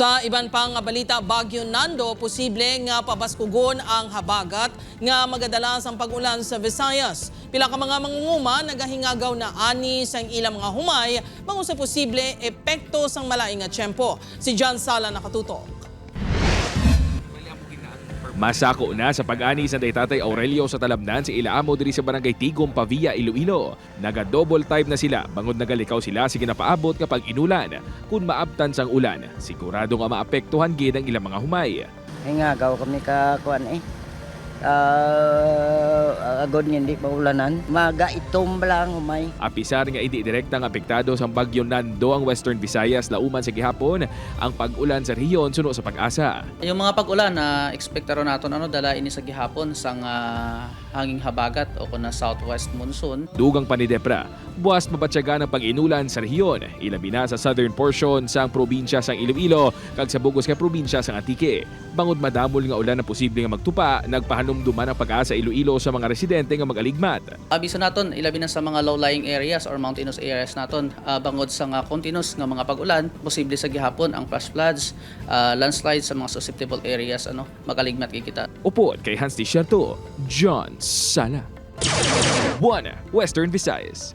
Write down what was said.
Sa iban pang balita, Bagyo Nando, posible nga pabaskugon ang habagat nga magadalas ang pag-ulan sa Visayas. Pila ka mga mangunguma nagahingagaw na ani sang ilang mga humay bango sa posible epekto sang malaing nga tiyempo. Si John Sala nakatutok. Masako na sa pag-ani sa Tatay Aurelio sa Talamnan si Ilaamo diri sa Barangay Tigom, Pavia, Iloilo. Naga-double time na sila bangod nagalikaw sila sige napaabot kapag inulan. Kung maabtan sang ulan, sigurado nga maapektuhan gid ang ilang mga humay. Ay nga, gaw kami ka kuan eh. Uh, agod nga hindi maulanan. Maga itom lang umay. Apisar nga hindi direktang apektado sa bagyo Nando ang Western Visayas lauman sa gihapon ang pag-ulan sa rehiyon suno sa pag-asa. Yung mga pag-ulan na expect ron naton ano dala ini sa gihapon sang ah, hanging habagat o kuna southwest monsoon. Dugang panidepra, buwas mabatyaga ng pag-inulan sa rehiyon, ilabi na sa southern portion sang probinsya sang Iloilo kag sa bugos nga probinsya sang Antique. Bangod madamol nga ulan na posible nga magtupa, nagpahanumduman ang pag-asa Iloilo sa mga residente nga magaligmat. Abiso naton ilabi na sa mga low-lying areas or mountainous areas naton ah, bangod sa nga continuous nga mga pag-ulan posible sa gihapon ang flash floods, ah, landslides sa mga susceptible areas ano makaligmat kay kita. Upod kay Hans Tisciarto, John Sala. 1. Western Visayas.